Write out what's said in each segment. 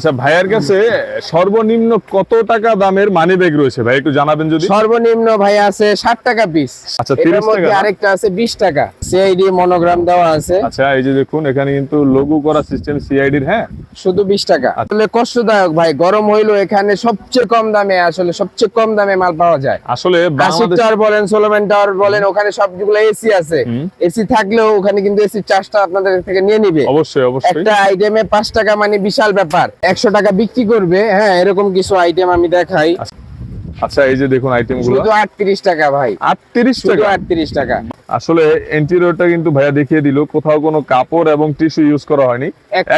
আচ্ছা ভাইয়ের কাছে সর্বনিম্ন কত টাকা দামের মানি ব্যাগ রয়েছে? ভাই একটু জানাবেন যদি। সর্বনিম্ন ভাই আছে ষাট টাকা পিস আচ্ছা, 30 টাকা আরেকটা আছে বিশ টাকা। সিআইডি মনোগ্রাম দেওয়া আছে। আচ্ছা এই যে দেখুন এখানে কিন্তু লোগো করা সিস্টেম সিআইডির হ্যাঁ? শুধু বিশ টাকা। আচ্ছা। আসলে কষ্টদায়ক ভাই গরম হইল এখানে সবচেয়ে কম দামে আসলে সবচেয়ে কম দামে মাল পাওয়া যায়। আসলে টাওয়ার বলেন সোলোম্যান টাওয়ার বলেন ওখানে সবগুলো এসি আছে। এসি থাকলেও ওখানে কিন্তু এসি চার্জটা আপনাদের থেকে নিয়ে নিবে। অবশ্যই অবশ্যই। একটা আইটেমে পাঁচ টাকা মানে বিশাল ব্যাপার। একশো টাকা বিক্রি করবে হ্যাঁ এরকম কিছু আইটেম আমি দেখাই। আচ্ছা এই যে দেখুন আইটেমগুলো। শুধু আটত্রিশ টাকা ভাই। আটত্রিশ শুধু টাকা? আটত্রিশ টাকা। আসলে ইন্টেরিয়রটা কিন্তু ভাইয়া দেখিয়ে দিল কোথাও কোনো কাপড় এবং টিস্যু ইউজ করা হয়নি।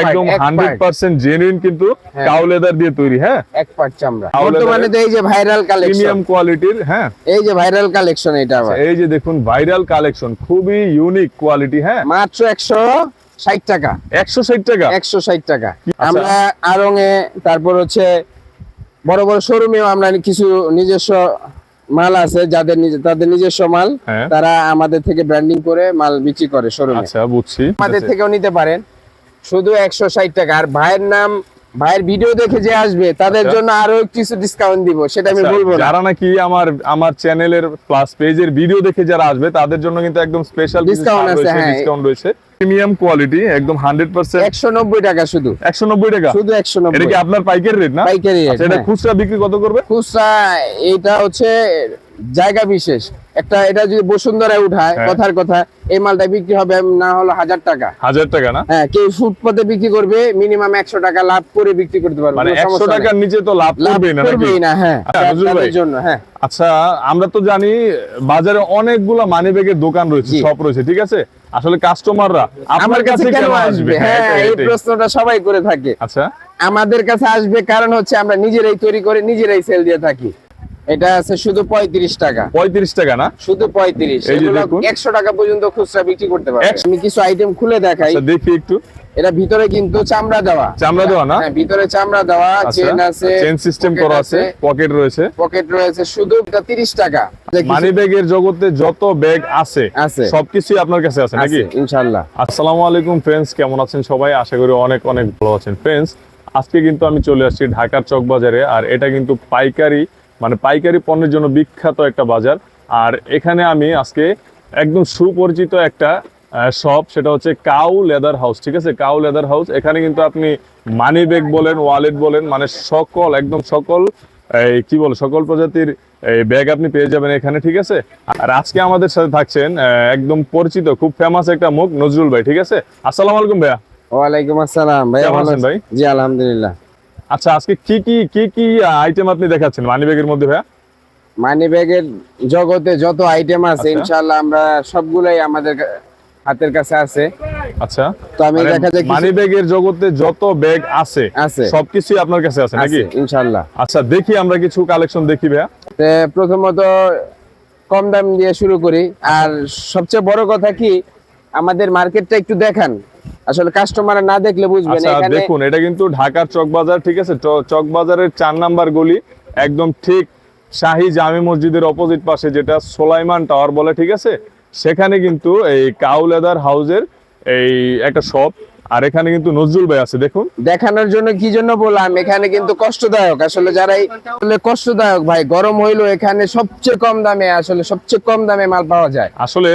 একদম এক হান্ড্রেড part। পার্সেন্ট জেনুইন কিন্তু হ্যাঁ। কাউ লেদার দিয়ে তৈরি হ্যাঁ? এক পাট চামড়া। বর্তমানে তো এই যে ভাইরাল কালেকশন প্রিমিয়াম কোয়ালিটির হ্যাঁ? এই যে ভাইরাল কালেকশন এটা আবার। এই যে দেখুন ভাইরাল কালেকশন খুবই ইউনিক কোয়ালিটি হ্যাঁ? মাত্র একশো ষাট টাকা। একশো ষাট টাকা? একশো ষাট টাকা। আচ্ছা। আমরা আরং এ তারপর হচ্ছে বড় বড় শোরুমেও আমরা কিছু নিজস্ব মাল আছে যাদের নিজে- তাদের নিজস্ব মাল। হ্যাঁ। তারা আমাদের থেকে ব্র্যান্ডিং করে মাল বিক্রি করে শোরুমে। আচ্ছা বুঝছি। আমাদের থেকেও নিতে পারেন। শুধু একশো ষাট টাকা। আর ভাইয়ের নাম ভাইয়ের ভিডিও দেখে যে আসবে তাদের আচ্ছা। জন্য আরও কিছু ডিসকাউন্ট দিব সেটা আমি আচ্ছা, বলব যারা নাকি আমার আমার চ্যানেলের প্লাস পেজের ভিডিও দেখে যারা আসবে তাদের জন্য কিন্তু একদম স্পেশাল ডিসকাউন্ট আছে, হ্যাঁ। ডিসকাউন্ট রয়েছে। প্রিমিয়াম কোয়ালিটি একদম হান্ড্রেড পার্সেন্ট একশো নব্বই টাকা শুধু। একশো নব্বই টাকা? শুধু একশো এটা নব্বই কি আপনার পাইকারি রেট না? পাইকারি rate, আচ্ছা, এটা হ্যাঁ। খুচরা বিক্রি কত করবে? খুচরা এটা হচ্ছে জায়গা বিশেষ। একটা এটা যদি বসুন্ধরায় উঠায় হ্যাঁ। কথার কথা এই মালটা বিক্রি হবে না হলো হাজার টাকা। হাজার টাকা না? হ্যাঁ কেউ ফুটপাতে বিক্রি করবে মিনিমাম একশো টাকা লাভ করে বিক্রি করতে পারবে মানে একশো টাকার নিচে তো লাভ লাভ করবেই না হ্যাঁ আচ্ছা। জন্য হ্যাঁ। আচ্ছা আমরা তো জানি বাজারে অনেকগুলো মানি ব্যাগের দোকান রয়েছে। শপ রয়েছে ঠিক আছে? আসলে কাস্টমাররা আপনার আমার কাছে কেন আসবে? হ্যাঁ এই প্রশ্নটা সবাই করে থাকে। আচ্ছা। আমাদের কাছে আসবে কারণ হচ্ছে আমরা নিজেরাই তৈরি করে নিজেরাই সেল দিয়ে থাকি। এটা আছে শুধু পঁয়ত্রিশ টাকা। পঁয়ত্রিশ টাকা না? শুধু পঁয়ত্রিশ। একশো টাকা পর্যন্ত খুচরা বিক্রি করতে পারবে। আমি কিছু আইটেম খুলে দেখাই। আচ্ছা দেখি একটু। এটা ভিতরে কিন্তু চামড়া দেওয়া। চামড়া দেওয়া না? হ্যাঁ ভিতরে চামড়া দেওয়া আচ্ছা চেন আছে চেন সিস্টেম করা আছে পকেট রয়েছে। পকেট রয়েছে শুধু এটা 30 টাকা। মানি ব্যাগের জগতে যত ব্যাগ আছে। সবকিছুই আপনার কাছে আছে নাকি? ইনশাআল্লাহ। আসসালামু আলাইকুম ফ্রেন্ডস কেমন আছেন সবাই? আশা করি অনেক অনেক ভালো আছেন। ফ্রেন্ডস আজকে কিন্তু আমি চলে আসছি ঢাকার চক বাজারে আর এটা কিন্তু পাইকারি মানে পাইকারি পণ্যের জন্য বিখ্যাত একটা বাজার। আর এখানে আমি আজকে একদম সুপরিচিত একটা শপ সেটা হচ্ছে কাউ লেদার হাউস ঠিক আছে? Cow leather house. এখানে কিন্তু আপনি মানি ব্যাগ বলেন ওয়ালেট বলেন মানে সকল একদম সকল এই কি বলে সকল প্রজাতির এই ব্যাগ আপনি পেয়ে যাবেন এখানে ঠিক আছে? আর আজকে আমাদের সাথে থাকছেন একদম পরিচিত খুব ফেমাস একটা মুখ নজরুল ভাই ঠিক আছে? আসসালামু আলাইকুম ভাইয়া। ওয়ালাইকুম আসসালাম ভাই কেমন ভালো আছেন? ভাই? জি আলহামদুলিল্লাহ। আচ্ছা আজকে কি কি কি কি আইটেম আপনি দেখাচ্ছেন মানি ব্যাগের মধ্যে ভাইয়া? মানি ব্যাগের জগতে যত আইটেম আছে আচ্ছা। ইনশাআল্লাহ আমরা সবগুলাই আমাদের হাতের কাছে আছে। আচ্ছা। তো আমি দেখা যায় মানি ব্যাগের জগতে যত ব্যাগ আছে আছে। সবকিছুই আপনার কাছে আছে নাকি? ইনশাআল্লাহ। আচ্ছা দেখি আমরা কিছু কালেকশন দেখি ভাইয়া। তে প্রথমত কম দাম দিয়ে শুরু করি। আর সবচেয়ে বড় কথা কি আমাদের মার্কেটটা একটু দেখান। আসলে কাস্টমার না দেখলে বুঝবেন না এখানে দেখুন এটা কিন্তু ঢাকার চকবাজার ঠিক আছে? চক চকবাজারের চার নাম্বার গলি একদম ঠিক শাহী জামে মসজিদের অপোজিট পাশে যেটা সোলাইমান টাওয়ার বলে ঠিক আছে? সেখানে কিন্তু এই কাউলেদার হাউজের হাউসের এই একটা শপ আর এখানে কিন্তু নজরুল ভাই আছে দেখুন। দেখানোর জন্য কি জন্য বললাম এখানে কিন্তু কষ্টদায়ক। আসলে যারাই আসলে কষ্টদায়ক ভাই গরম হইল এখানে সবচেয়ে কম দামে আসলে সবচেয়ে কম দামে মাল পাওয়া যায়। আসলে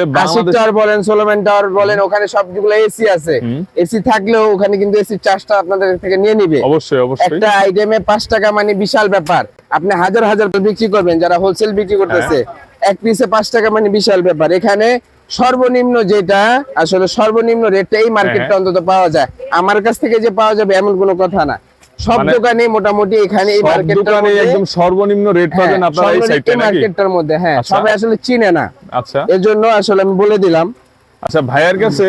টাওয়ার বলেন সোলোম্যান টাওয়ার বলেন ওখানে সবগুলো এসি আছে। এসি থাকলেও ওখানে কিন্তু এসি চার্জটা আপনাদের থেকে নিয়ে নিবে। অবশ্যই অবশ্যই। একটা আইটেমে পাঁচ টাকা মানে বিশাল ব্যাপার। আপনি হাজার হাজার বিক্রি করবেন যারা হোলসেল বিক্রি করতেছে হ্যাঁ। এক পিসে পাঁচ টাকা মানে বিশাল ব্যাপার। এখানে সর্বনিম্ন যেটা আসলে সর্বনিম্ন রেটটা এই মার্কেটটা হ্যাঁ। অন্তত পাওয়া যায়। আমার কাছ থেকে যে পাওয়া যাবে এমন কোনো কথা না। সব মানে দোকানে মোটামুটি এখানে এই মার্কেটটা মার্কেটটার মধ্যে একদম সর্বনিম্ন রেট হ্যাঁ, পাবেন আপনারা এই সাইটে মার্কেটটার মধ্যে হ্যাঁ আচ্ছা। সবাই আসলে চিনে না। আচ্ছা। এজন্য আসলে আমি বলে দিলাম আচ্ছা ভাইয়ের কাছে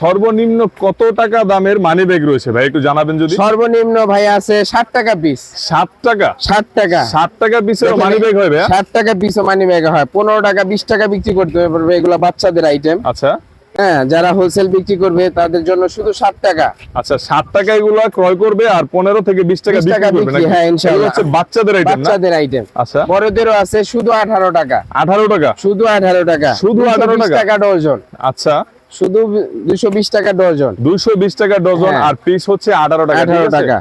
সর্বনিম্ন কত টাকা দামের মানি ব্যাগ রয়েছে? ভাই একটু জানাবেন যদি? সর্বনিম্ন ভাই আছে ষাট টাকা পিস সাত টাকা? ষাট টাকা। ষাট টাকা পিসের মানি ব্যাগ হবে ষাট টাকা পিসও মানি ব্যাগ হয়। পনেরো টাকা বিশ টাকা বিক্রি করতে পারবে এগুলো বাচ্চাদের আইটেম আচ্ছা। হ্যাঁ যারা হোলসেল বিক্রি করবে তাদের জন্য শুধু সাত টাকা। আচ্ছা সাত টাকা এগুলো ক্রয় করবে আর পনেরো থেকে বিশ টাকা বিক্রি? হ্যাঁ। হচ্ছে বাচ্চাদের আইটেম বাচ্চাদের আইটেম আচ্ছা। বড়দেরও আছে শুধু আঠারো টাকা। আঠারো টাকা? শুধু আঠারো টাকা। শুধু আঠারো টাকা? টাকা ডজন। আচ্ছা। শুধু দুশো বিশ টাকা ডজন। দুইশো বিশ টাকা ডজন হ্যাঁ। আর পিস হচ্ছে আঠারো টাকা আঠারো টাকা।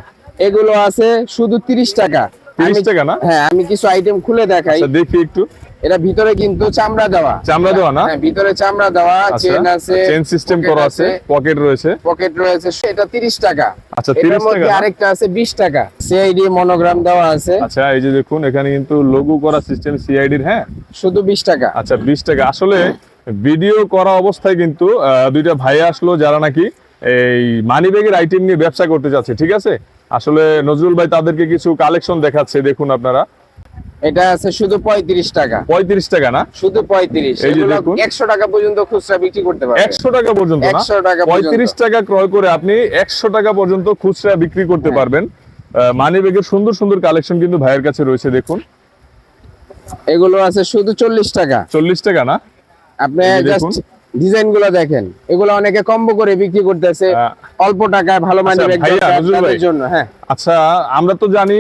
এগুলো আছে শুধু তিরিশ টাকা। 30 টাকা না? হ্যাঁ আমি কিছু আইটেম খুলে দেখাই। আচ্ছা দেখি একটু। এটা ভিতরে কিন্তু চামড়া দেওয়া। চামড়া দেওয়া না? হ্যাঁ ভিতরে চামড়া দেওয়া আচ্ছা চেন আছে চেন সিস্টেম করা আছে পকেট রয়েছে। পকেট রয়েছে এটা তিরিশ টাকা। আচ্ছা, 30 মধ্যে টাকা? আরেকটা আছে বিশ টাকা। সিআইডি মনোগ্রাম দেওয়া আছে। আচ্ছা এই যে দেখুন এখানে কিন্তু লোগো করা সিস্টেম সিআইডির হ্যাঁ? শুধু বিশ টাকা। আচ্ছা বিশ টাকা। আসলে ভিডিও করা অবস্থায় কিন্তু দুইটা ভাই আসলো যারা নাকি এই মানি ব্যাগের আইটেম নিয়ে ব্যবসা করতে যাচ্ছে ঠিক আছে? আসলে নজরুল ভাই তাদেরকে কিছু কালেকশন দেখাচ্ছে দেখুন আপনারা। এটা আছে শুধু পঁয়ত্রিশ টাকা। পঁয়ত্রিশ টাকা না? শুধু পঁয়ত্রিশ। এগুলো টাকা পর্যন্ত খুচরা বিক্রি করতে পারবে। একশো টাকা পর্যন্ত না? 100 টাকা পর্যন্ত। পঁয়ত্রিশ টাকা ক্রয় করে আপনি একশো টাকা পর্যন্ত খুচরা বিক্রি করতে হ্যাঁ। পারবেন। মানি ব্যাগের সুন্দর সুন্দর কালেকশন কিন্তু ভাইয়ের কাছে রয়েছে দেখুন। এগুলো আছে শুধু চল্লিশ টাকা। চল্লিশ টাকা না? আপনি জাস্ট। ডিজাইনগুলো দেখেন। এগুলো অনেকে কম্বো করে বিক্রি করতেছে। অল্প টাকায় ভালো মানি আচ্ছা, ব্যাগ ভাইয়া, দরকার নজরুল তাদের ভাই। জন্য হ্যাঁ। আচ্ছা আমরা তো জানি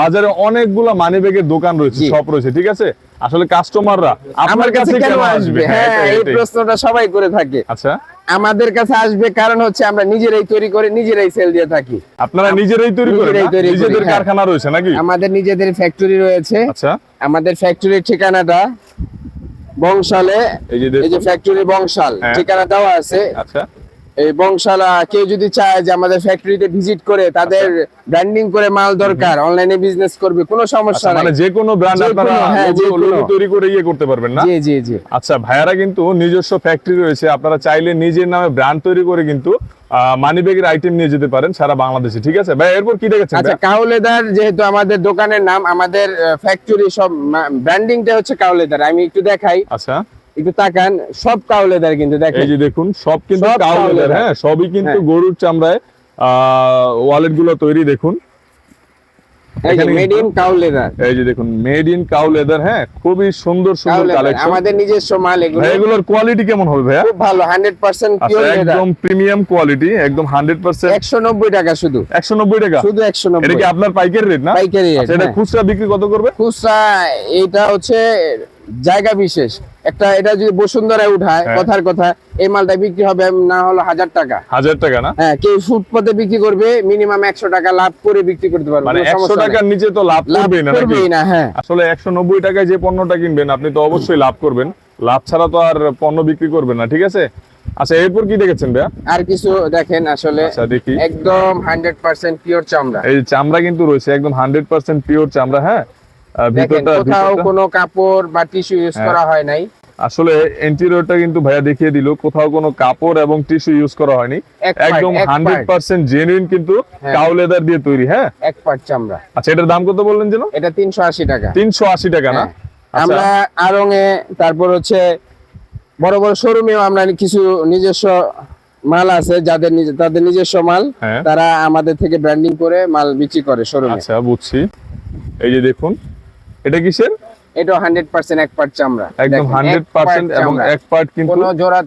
বাজারে অনেকগুলা মানি ব্যাগের দোকান রয়েছে। শপ রয়েছে ঠিক আছে? আসলে কাস্টমাররা আপনার কাছে কেন আসবে? হ্যাঁ এই প্রশ্নটা সবাই করে থাকে। আচ্ছা। আমাদের কাছে আসবে কারণ হচ্ছে আমরা নিজেরাই তৈরি করে নিজেরাই সেল দিয়ে থাকি। আপনারা নিজেরাই তৈরি? তৈরি নিজেদের হ্যাঁ। কারখানা রয়েছে নাকি? আমাদের নিজেদের ফ্যাক্টরি রয়েছে। আচ্ছা। আমাদের ফ্যাক্টরির ঠিকানাটা বংশালে এই যে ফ্যাক্টরি বংশাল হ্যাঁ। ঠিকানা দেওয়া আছে। আচ্ছা। এই বংশালা কেউ যদি চায় যে আমাদের ফ্যাক্টরিতে ভিজিট করে তাদের ব্র্যান্ডিং করে মাল দরকার অনলাইনে বিজনেস করবে কোনো সমস্যা আচ্ছা, মানে যে কোনো ব্র্যান্ড আপনারা হ্যাঁ, তৈরি করে ইয়ে করতে পারবেন না? জি জি জি। আচ্ছা ভাইয়ারা কিন্তু নিজস্ব ফ্যাক্টরি রয়েছে আপনারা চাইলে নিজের নামে ব্র্যান্ড তৈরি করে কিন্তু মানি ব্যাগের আইটেম নিয়ে যেতে পারেন সারা বাংলাদেশে ঠিক আছে? ভাই এরপর কি দেখেছেন আচ্ছা কাউলেদার যেহেতু আমাদের দোকানের নাম আমাদের ফ্যাক্টরি সব ব্র্যান্ডিংটা হচ্ছে কাউলেদার আমি একটু দেখাই। আচ্ছা। একটু তাকান সব কাউলেদার কিন্তু এই যে দেখুন সব কিন্তু সব কাউ cow leather, leather। হ্যাঁ সবই কিন্তু হ্যাঁ। গরুর চামড়ায় ওয়ালেটগুলো তৈরি দেখুন। মেড ইন কিন্তু- কাউলেদার। এই যে দেখুন মেড ইন কাউ লেদার হ্যাঁ খুবই সুন্দর সুন্দর কালেকশন আমাদের নিজস্ব মাল এগুলো। এগুলোর কোয়ালিটি কেমন হবে ভাইয়া? খুব ভালো আচ্ছা পিওর লেদার একদম প্রিমিয়াম কোয়ালিটি একদম হান্ড্রেড পার্সেন্ট একশো নব্বই টাকা শুধু। একশো নব্বই টাকা? শুধু এটা কি আপনার পাইকারি রেট না? পাইকারি আচ্ছা এটা হ্যাঁ। খুচরা বিক্রি কত করবে? খুচরা এটা হচ্ছে জায়গা বিশেষ। একটা এটা যদি বসুন্ধরায় উঠায় হ্যাঁ। কথার কথা এই মালটা বিক্রি হবে না হলো হাজার টাকা। হাজার টাকা না? হ্যাঁ কেউ ফুটপাতে বিক্রি করবে মিনিমাম একশো টাকা লাভ করে বিক্রি করতে পারবে মানে একশো টাকার নিচে তো লাভ লাভ করবেই না না হ্যাঁ। আসলে একশো নব্বই টাকায় যে পণ্যটা কিনবেন আপনি তো অবশ্যই লাভ করবেন। লাভ ছাড়া তো আর পণ্য বিক্রি করবেন না ঠিক আছে? আচ্ছা এরপর কি দেখেছেন ভাইয়া? আর কিছু দেখেন আসলে আচ্ছা দেখি। একদম হান্ড্রেড পার্সেন্ট পিওর চামড়া। এই চামড়া কিন্তু রয়েছে একদম হান্ড্রেড পার্সেন্ট পিওর চামড়া হ্যাঁ? কোথাও কোনো কাপড় বা টিস্যু ইউজ হ্যাঁ। করা হয় নাই। আসলে কিন্তু ভাইয়া দেখিয়ে দিল কোথাও কোনো কাপড় এবং টিস্যু ইউজ করা হয়নি। একদম হান্ড্রেড পার্সেন্ট জেনুইন কিন্তু হ্যাঁ। কাউ লেদার দিয়ে তৈরি হ্যাঁ? এক পার্ট চামড়া। আচ্ছা এটার দাম কত বললেন যেন? এটা তিনশো আশি টাকা। তিনশো আশি টাকা না। আচ্ছা। আমরা তারপর হচ্ছে বড় বড় শোরুমেও আমরা কিছু নিজস্ব মাল আছে যাদের নিজ- তাদের নিজস্ব মাল। তারা আমাদের থেকে ব্র্যান্ডিং করে মাল বিক্রি করে শোরুমে আচ্ছা বুঝছি। এই যে দেখুন এটা কিসের? এটা হান্ড্রেড পার্সেন্ট এক পার্ট চামড়া। একদম দেখেন, হান্ড্রেড এক পার্সেন্ট part এবং এক পার্ট কিন্তু কোনো জোড়া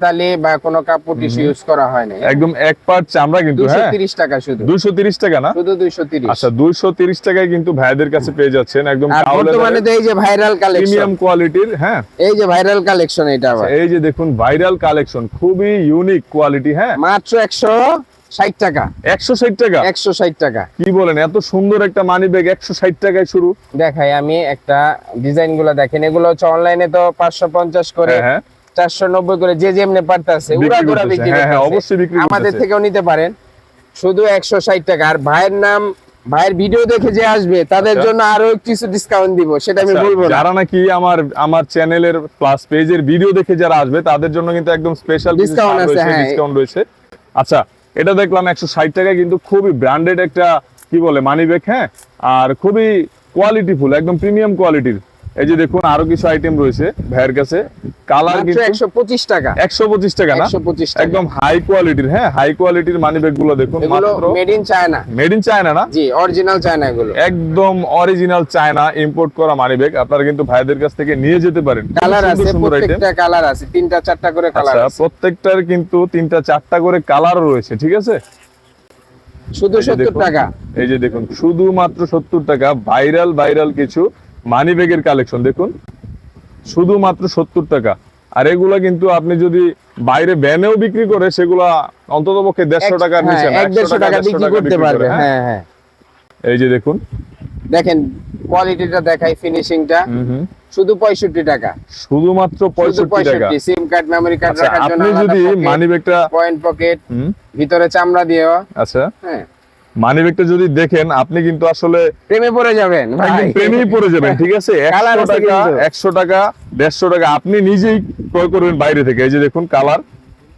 বা কোনো কাপড় টিস্যু ইউজ করা হয় না একদম এক পার্ট চামড়া কিন্তু হ্যাঁ? তিরিশ টাকা শুধু। দুইশো তিরিশ টাকা না? শুধু দুইশো তিরিশ। আচ্ছা দুইশো তিরিশ টাকায় কিন্তু ভাইদের কাছে পেয়ে যাচ্ছেন একদম আর বর্তমানে তো এই যে ভাইরাল কালেকশন প্রিমিয়াম কোয়ালিটির হ্যাঁ? এই যে ভাইরাল কালেকশন এটা আবার। এই যে দেখুন ভাইরাল কালেকশন খুবই ইউনিক কোয়ালিটি হ্যাঁ? মাত্র একশো ষাট টাকা। একশো ষাট টাকা? একশো ষাট টাকা। কি বলেন এত সুন্দর একটা মানি ব্যাগ একশো ষাট টাকায় শুরু। দেখাই আমি একটা ডিজাইনগুলো দেখেন এগুলো হচ্ছে অনলাইনে তো পাঁচশো পঞ্চাশ করে হ্যাঁ হ্যাঁ। চারশো নব্বই করে যে যেমনি পারতেছে উড়া ধরা বিক্রি হ্যাঁ। অবশ্যই বিক্রি আমাদের। থেকেও নিতে পারেন। শুধু একশো ষাট টাকা। আর ভাইয়ের নাম ভাইয়ের ভিডিও দেখে যে আসবে তাদের আচ্ছা। জন্য আরও কিছু ডিসকাউন্ট দিব সেটা আমি আচ্ছা, বলব যারা নাকি আমার আমার চ্যানেলের প্লাস পেজের ভিডিও দেখে যারা আসবে তাদের জন্য কিন্তু একদম স্পেশাল ডিসকাউন্ট আছে। ডিসকাউন্ট রয়েছে। আচ্ছা এটা দেখলাম একশো ষাট টাকায়, কিন্তু খুবই ব্র্যান্ডেড একটা, কি বলে মানি ব্যাগ হ্যাঁ? আর খুবই কোয়ালিটিফুল একদম প্রিমিয়াম কোয়ালিটির এই যে দেখুন আরও কিছু আইটেম রয়েছে ভাইয়ের কাছে। কালার কিন্তু একশো পঁচিশ টাকা। একশো পঁচিশ টাকা না? একশো পঁচিশ টাকা। একদম হাই কোয়ালিটির হ্যাঁ? হাই কোয়ালিটির মানি ব্যাগগুলো দেখুন মাত্র। Made in China made in China না? জি অরিজিনাল চায়না এগুলো। একদম অরিজিনাল চায়না ইম্পোর্ট করা মানি ব্যাগ আপনারা কিন্তু ভাইদের কাছ থেকে নিয়ে যেতে পারেন। কালার আছে প্রত্যেকটা কালার আছে তিনটা চারটা করে কালার আচ্ছা আছে। প্রত্যেকটার কিন্তু তিনটা চারটা করে কালার রয়েছে ঠিক আছে? শুধু এই যে সত্তর দেখুন, টাকা। এই যে দেখুন শুধুমাত্র সত্তর টাকা ভাইরাল ভাইরাল কিছু মানি ব্যাগের কালেকশন দেখুন। শুধুমাত্র সত্তর টাকা। আর এগুলা কিন্তু আপনি যদি বাইরে ব্যানেও বিক্রি করে সেগুলা অন্তত পক্ষে দেড়শো টাকার নিচে দেড়শো টাকা বিক্রি করতে পারবে হ্যাঁ। হ্যাঁ হ্যাঁ। এই যে দেখুন। দেখেন কোয়ালিটিটা দেখাই ফিনিশিংটা শুধু পঁয়ষট্টি টাকা। শুধুমাত্র শুধু পঁয়ষট্টি টাকা। সিম কার্ড মেমোরি কার্ড রাখার জন্য আপনি যদি মানি ব্যাগটা পয়েন্ট পকেট ভিতরে চামড়া দেওয়া আচ্ছা। হ্যাঁ। মানি ব্যাগটা যদি দেখেন আপনি কিন্তু আসলে প্রেমে পড়ে যাবেন প্রেমেই পড়ে যাবেন ঠিক আছে? একশো টাকা একশো টাকা দেড়শো টাকা আপনি নিজেই ক্রয় করবেন বাইরে থেকে। এই যে দেখুন কালার